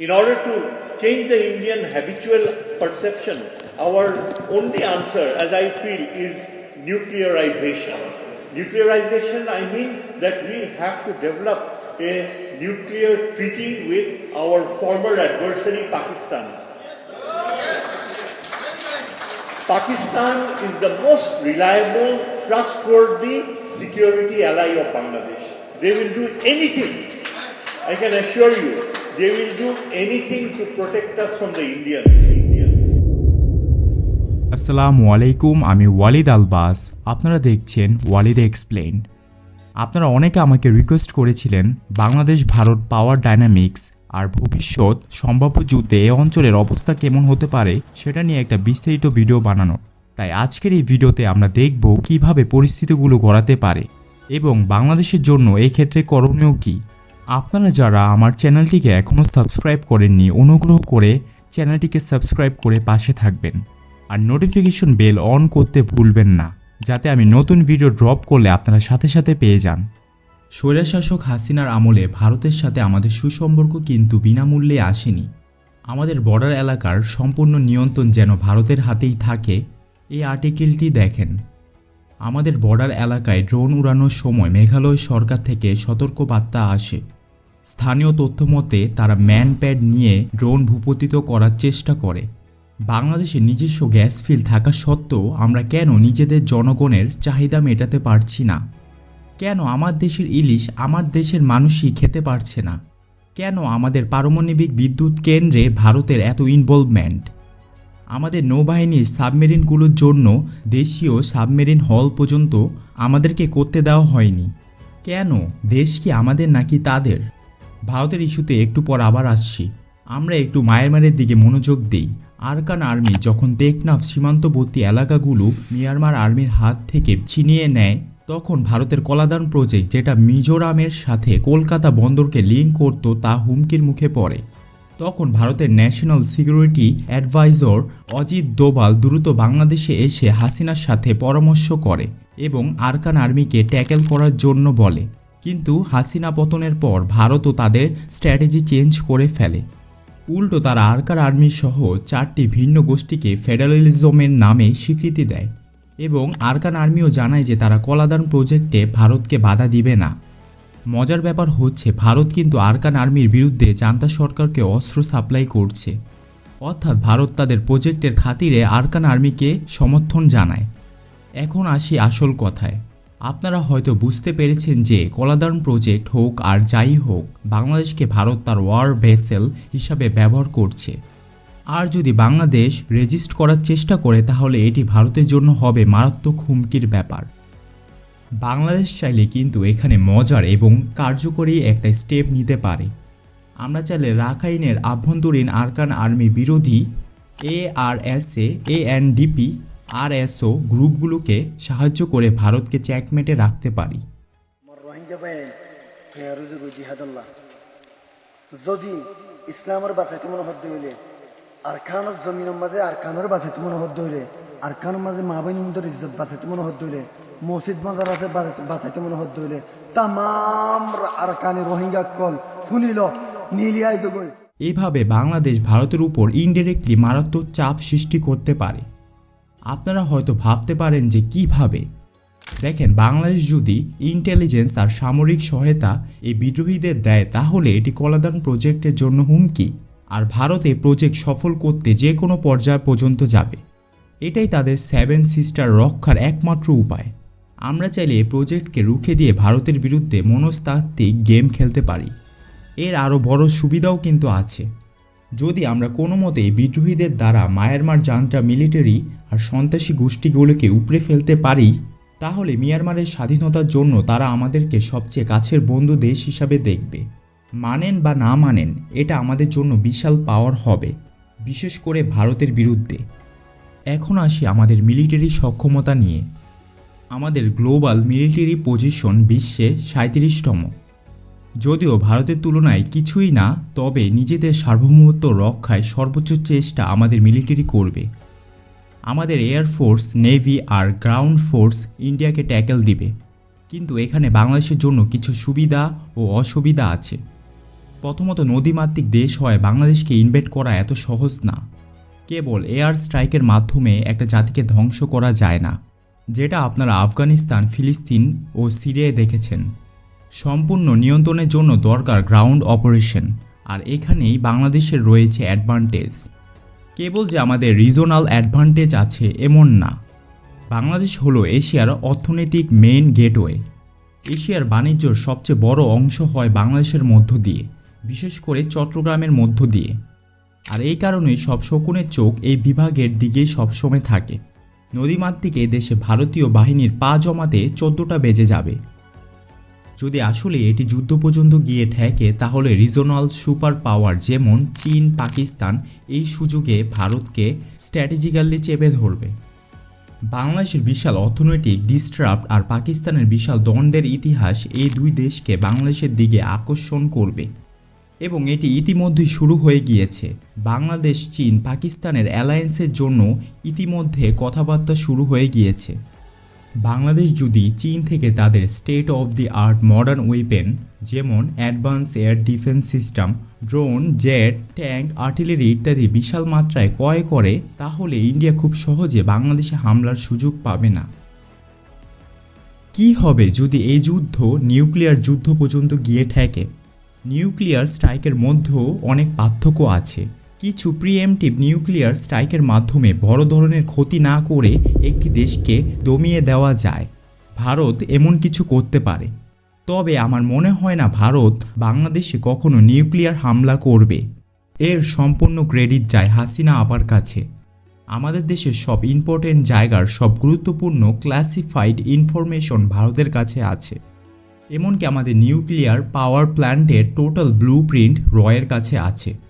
In order to change the Indian habitual perception, our only answer, as I feel, is nuclearization. Nuclearization, I mean that we have to develop a nuclear treaty with our former adversary, Pakistan. Pakistan is the most reliable, trustworthy security ally of Bangladesh. They will do anything, I can assure you, they will do anything to protect us from the Indians. আসসালামু আলাইকুম, আমি ওয়ালিদ আলবাস। আপনারা দেখছেন Walid explain আপনারা অনেকে আমাকে request করেছিলেন Bangladesh Bharat power dynamics আর ভবিষ্যৎ সম্ভাব্য যুদ্ধে এ অঞ্চলের অবস্থা কেমন হতে পারে সেটা নিয়ে একটা বিস্তারিত ভিডিও বানানো। তাই আজকের এই ভিডিওতে আমরা দেখব কীভাবে পরিস্থিতিগুলো গড়াতে পারে এবং বাংলাদেশের জন্য এই ক্ষেত্রে করণীয় কী। আপনারা যারা আমার চ্যানেলটিকে এখনও সাবস্ক্রাইব করেননি, অনুগ্রহ করে চ্যানেলটিকে সাবস্ক্রাইব করে পাশে থাকবেন। আর নোটিফিকেশন বেল অন করতে ভুলবেন না, যাতে আমি নতুন ভিডিও ড্রপ করলে আপনারা সাথে সাথে পেয়ে যান। স্বৈরাশাসক হাসিনার আমলে ভারতের সাথে আমাদের সুসম্পর্ক কিন্তু বিনামূল্যে আসেনি। আমাদের বর্ডার এলাকার সম্পূর্ণ নিয়ন্ত্রণ যেন ভারতের হাতেই থাকে, এই আর্টিকেলটি দেখেন। আমাদের বর্ডার এলাকায় ড্রোন উড়ানোর সময় মেঘালয় সরকার থেকে সতর্কবার্তা আসে। স্থানীয় তথ্য মতে তারা ম্যান প্যাড নিয়ে ড্রোন ভূপতিত করার চেষ্টা করে। বাংলাদেশে নিজস্ব গ্যাস ফিল থাকা সত্ত্বেও আমরা কেন নিজেদের জনগণের চাহিদা মেটাতে পারছি না? কেন আমার দেশের ইলিশ আমার দেশের মানুষই খেতে পারছে না? কেন আমাদের পারমাণবিক বিদ্যুৎ কেন্দ্রে ভারতের এত ইনভলভমেন্ট আমাদের নৌবাহিনীর সাবমেরিনগুলোর জন্য দেশীয় সাবমেরিন হল পর্যন্ত আমাদেরকে করতে দেওয়া হয়নি। কেন? দেশ কি আমাদের নাকি তাদের? ভারতের ইস্যুতে একটু পর আবার আসছি। আমরা একটু মায়ানমারের দিকে মনোযোগ দেই। আরকান আর্মি যখন টেকনাফ সীমান্তবর্তী এলাকাগুলো মিয়ানমার আর্মির হাত থেকে ছিনিয়ে নেয়, তখন ভারতের কলাদান প্রজেক্ট যেটা মিজোরামের সাথে কলকাতা বন্দরকে লিঙ্ক করত তা হুমকির মুখে পড়ে। তখন ভারতের national security adviser Ajit Doval দ্রুত বাংলাদেশে এসে হাসিনার সাথে পরামর্শ করে এবং আরকান আর্মিকে ট্যাকেল করার জন্য বলে। কিন্তু হাসিনা পতনের পর ভারতও তাদের স্ট্র্যাটেজি চেঞ্জ করে ফেলে। উল্টো তারা আরকার আর্মি সহ চারটি ভিন্ন গোষ্ঠীকে ফেডারেলিজমের নামে স্বীকৃতি দেয় এবং আরকান আর্মিও জানায় যে তারা কলাদান প্রজেক্টে ভারতকে বাধা দিবে না। মজার ব্যাপার হচ্ছে ভারত কিন্তু আরকান আর্মির বিরুদ্ধে জান্তা সরকারকে অস্ত্র সাপ্লাই করছে। অর্থাৎ ভারত তাদের প্রজেক্টের খাতিরে আরকান আর্মিকে সমর্থন জানায়। এখন আসি আসল কথায়। আপনারা হয়তো বুঝতে পেরেছেন যে কলাদান প্রজেক্ট হোক আর যাই হোক, বাংলাদেশকে ভারত তার ওয়ার ভেসেল হিসাবে ব্যবহার করছে। আর যদি বাংলাদেশ রেজিস্ট করার চেষ্টা করে, তাহলে এটি ভারতের জন্য হবে মারাত্মক হুমকির ব্যাপার। বাংলাদেশ চাইলে কিন্তু এখানে মজার এবং কার্যকরী একটা স্টেপ নিতে পারে। আমরা চাইলে রাখাইনের আভ্যন্তরীণ আরকান আর্মির বিরোধী A R S A NDP R SO গ্রুপগুলোকে সাহায্য করে ভারতকে চেকমেটে রাখতে পারি। জিহাদুল্লাহ। যদি ইসলামের বাঁচাইতে মনে হদ্দ হইলে আর খানোর জমিনের মাঝে আর খানোর বাঁচাইতে মনে হদ্দ হইলে আর খানোর মাঝে মা বহিনীদের ইজ্জত বাঁচাইতে মনে হদ্দ হইলে মসজিদ মাজারাতে বাঁচাইতে মনে হদ্দ হইলে তামাম আর কানে রোহিঙ্গা কল শুনিল নীলিয়াই জগই এইভাবে বাংলাদেশ ভারতের উপর ইনডিরেক্টলি মারাত্মক চাপ সৃষ্টি করতে পারে। আপনারা হয়তো ভাবতে পারেন যে কীভাবে দেখেন, বাংলাদেশ যদি ইন্টেলিজেন্স আর সামরিক সহায়তা এই বিদ্রোহীদের দেয়, তাহলে এটি কলাদান প্রজেক্টের জন্য হুমকি। আর ভারতে প্রজেক্ট সফল করতে যে কোনো পর্যায় পর্যন্ত যাবে। এটাই তাদের সেভেন সিস্টার রক্ষার একমাত্র উপায়। আমরা চাইলে এই প্রজেক্টকে রুখে দিয়ে ভারতের বিরুদ্ধে মনস্তাত্ত্বিক গেম খেলতে পারি। এর আরও বড় সুবিধাও কিন্তু আছে। যদি আমরা কোনো মতে বিদ্রোহীদের দ্বারা মায়ানমার জান্তা মিলিটারি আর সন্ত্রাসী গোষ্ঠীগুলোকে উপড়ে ফেলতে পারি, তাহলে মিয়ানমারের স্বাধীনতার জন্য তারা আমাদেরকে সবচেয়ে কাছের বন্ধু দেশ হিসাবে দেখবে। মানেন বা না মানেন, এটা আমাদের জন্য বিশাল পাওয়ার হবে, বিশেষ করে ভারতের বিরুদ্ধে। এখন আসি আমাদের মিলিটারি সক্ষমতা নিয়ে। আমাদের গ্লোবাল মিলিটারি পজিশন বিশ্বে সাঁত্রিশতম যদিও ভারতের তুলনায় কিছুই না, তবে নিজেদের সার্বভৌমত্ব রক্ষায় সর্বোচ্চ চেষ্টা আমাদের মিলিটারি করবে। আমাদের এয়ারফোর্স নেভি আর গ্রাউন্ড ফোর্স ইন্ডিয়াকে ট্যাকেল দিবে। কিন্তু এখানে বাংলাদেশের জন্য কিছু সুবিধা ও অসুবিধা আছে। প্রথমত নদীমাতৃক দেশ হয় বাংলাদেশকে ইনভেট করা এত সহজ না। কেবল এয়ার স্ট্রাইকের মাধ্যমে একটা জাতিকে ধ্বংস করা যায় না, যেটা আপনারা আফগানিস্তান, ফিলিস্তিন ও সিরিয়ায় দেখেছেন। সম্পূর্ণ নিয়ন্ত্রণের জন্য দরকার গ্রাউন্ড অপারেশন আর এখানেই বাংলাদেশের রয়েছে অ্যাডভান্টেজ কেবল যে আমাদের রিজনাল অ্যাডভান্টেজ আছে এমন না। বাংলাদেশ হলো এশিয়ার অর্থনৈতিক মেইন গেটওয়ে এশিয়ার বাণিজ্যর সবচেয়ে বড় অংশ হয় বাংলাদেশের মধ্য দিয়ে, বিশেষ করে চট্টগ্রামের মধ্য দিয়ে। আর এই কারণেই সব শকুনের চোখ এই বিভাগের দিকেই সবসময় থাকে। নদীমাতৃকে দেশে ভারতীয় বাহিনীর পা জমাতে চোদ্দোটা বেজে যাবে। যদি আসলে এটি যুদ্ধ পর্যন্ত গিয়ে ঠেকে, তাহলে রিজনাল সুপার পাওয়ার যেমন চীন, পাকিস্তান, এই সুযোগে ভারতকে স্ট্র্যাটেজিক্যালি চেপে ধরবে। বাংলাদেশের বিশাল অর্থনৈতিক ডিস্ট্রাপ্ট আর পাকিস্তানের বিশাল দ্বন্দ্বের ইতিহাস এই দুই দেশকে বাংলাদেশের দিকে আকর্ষণ করবে। এবং এটি ইতিমধ্যেই শুরু হয়ে গিয়েছে। বাংলাদেশ, চীন, পাকিস্তানের অ্যালায়েন্সের জন্য ইতিমধ্যে কথাবার্তা শুরু হয়ে গিয়েছে। বাংলাদেশ যদি চীন থেকে তাদের state of the art modern weapon যেমন advance air defence system drone jet tank artillery ইত্যাদি বিশাল মাত্রায় ক্রয় করে, তাহলে ইন্ডিয়া খুব সহজে বাংলাদেশে হামলার সুযোগ পাবে না। কি হবে যদি এই যুদ্ধ নিউক্লিয়ার যুদ্ধ পর্যন্ত গিয়ে ঠেকে? নিউক্লিয়ার স্ট্রাইকের মধ্যেও অনেক পার্থক্য আছে। কিছু প্রিএমটিভ নিউক্লিয়ার স্ট্রাইকের মাধ্যমে বড় ধরনের ক্ষতি না করে একটি দেশকে দমিয়ে দেওয়া যায়। ভারত এমন কিছু করতে পারে। তবে আমার মনে হয় না ভারত বাংলাদেশে কখনো নিউক্লিয়ার হামলা করবে। এর সম্পূর্ণ ক্রেডিট যায় হাসিনা আপার কাছে। আমাদের দেশের সব ইম্পর্টেন্ট জায়গার সব গুরুত্বপূর্ণ ক্লাসিফাইড ইনফরমেশন ভারতের কাছে আছে। এমনকি আমাদের নিউক্লিয়ার পাওয়ার প্ল্যান্টের টোটাল ব্লু প্রিন্ট রয়ের কাছে আছে।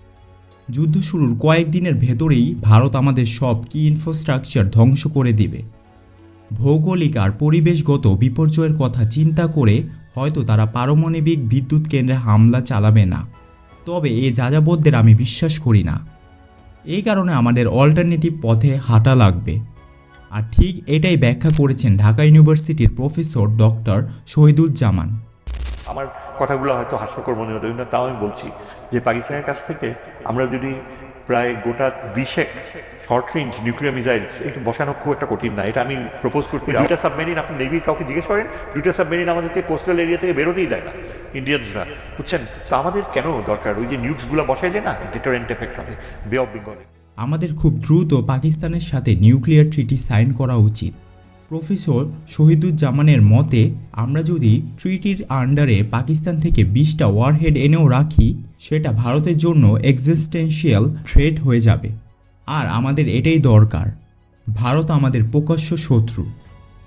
যুদ্ধ শুরুর কয়েকদিনের ভেতরেই ভারত আমাদের সব কি ইনফ্রাস্ট্রাকচার ধ্বংস করে দিবে। ভৌগোলিক আর পরিবেশগত বিপর্যয়ের কথা চিন্তা করে হয়তো তারা পারমাণবিক বিদ্যুৎ কেন্দ্রে হামলা চালাবে না। তবে এ যাযাবরদের আমি বিশ্বাস করি না। এই কারণে আমাদের অল্টারনেটিভ পথে হাঁটা লাগবে। আর ঠিক এটাই ব্যাখ্যা করেছেন ঢাকা ইউনিভার্সিটির প্রফেসর ডক্টর শহীদুজ্জামান। আমার কথাগুলো হয়তো হাস্যকর মনে হতো কিন্তু তাও আমি বলছি যে পাকিস্তানের কাছ থেকে আমরা যদি প্রায় গোটা বিশেক শর্ট রেঞ্জ নিউক্লিয়ার মিসাইলস একটু বসানো খুব একটা কঠিন না। এটা আমি প্রপোজ করছি। দুইটা সাবমেরিন আপনি নেভির কাউকে জিজ্ঞেস করেন দুইটা সাবমেরিন আমাদেরকে কোস্টাল এরিয়া থেকে বেরোতেই দেয় না ইন্ডিয়ানসরা বুঝছেন? তো আমাদের কেন দরকার? ওই যে নিউজগুলো বসাইলে না ডিটারেন্ট এফেক্ট হবে বে অফ বেঙ্গলে আমাদের খুব দ্রুত পাকিস্তানের সাথে নিউক্লিয়ার ট্রিটি সাইন করা উচিত। প্রফেসর শহীদুজ্জামানের মতে, আমরা যদি ট্রিটির আন্ডারে পাকিস্তান থেকে বিশটা ওয়ারহেড এনেও রাখি, সেটা ভারতের জন্য এক্সিস্টেন্সিয়াল থ্রেট হয়ে যাবে। আর আমাদের এটাই দরকার। ভারত আমাদের প্রকাশ্য শত্রু।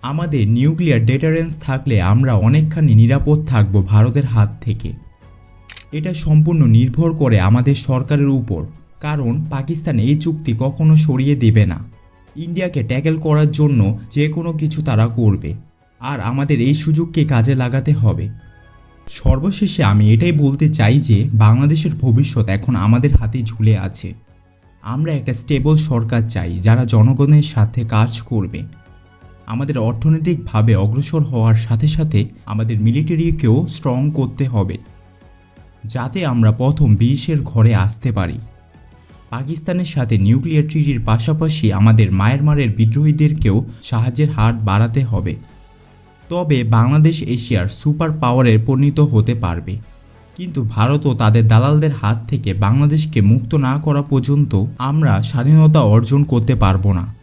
আমাদের নিউক্লিয়ার ডেটারেন্স থাকলে আমরা অনেকখানি নিরাপদ থাকব ভারতের হাত থেকে। এটা সম্পূর্ণ নির্ভর করে আমাদের সরকারের উপর। কারণ পাকিস্তান এই চুক্তি কখনো সরিয়ে দেবে না। ইন্ডিয়াকে ট্যাকেল করার জন্য যে কোনো কিছু তারা করবে। আর আমাদের এই সুযোগকে কাজে লাগাতে হবে। সর্বশেষে আমি এটাই বলতে চাই যে, বাংলাদেশের ভবিষ্যৎ এখন আমাদের হাতে ঝুলে আছে। আমরা একটা স্টেবল সরকার চাই, যারা জনগণের সাথে কাজ করবে। আমাদের অর্থনৈতিকভাবে অগ্রসর হওয়ার সাথে সাথে আমাদের মিলিটারিকেও স্ট্রং করতে হবে। যাতে আমরা প্রথম বিশের ঘরে আসতে পারি। পাকিস্তানের সাথে নিউক্লিয়ার ট্রিটির পাশাপাশি আমাদের মায়ানমারের বিদ্রোহীদেরকেও সাহায্যের হার বাড়াতে হবে। তবে বাংলাদেশ এশিয়ার সুপার পাওয়ারে পরিণত হতে পারবে। কিন্তু ভারতও তাদের দালালদের হাত থেকে বাংলাদেশকে মুক্ত না করা পর্যন্ত আমরা স্বাধীনতা অর্জন করতে পারব না।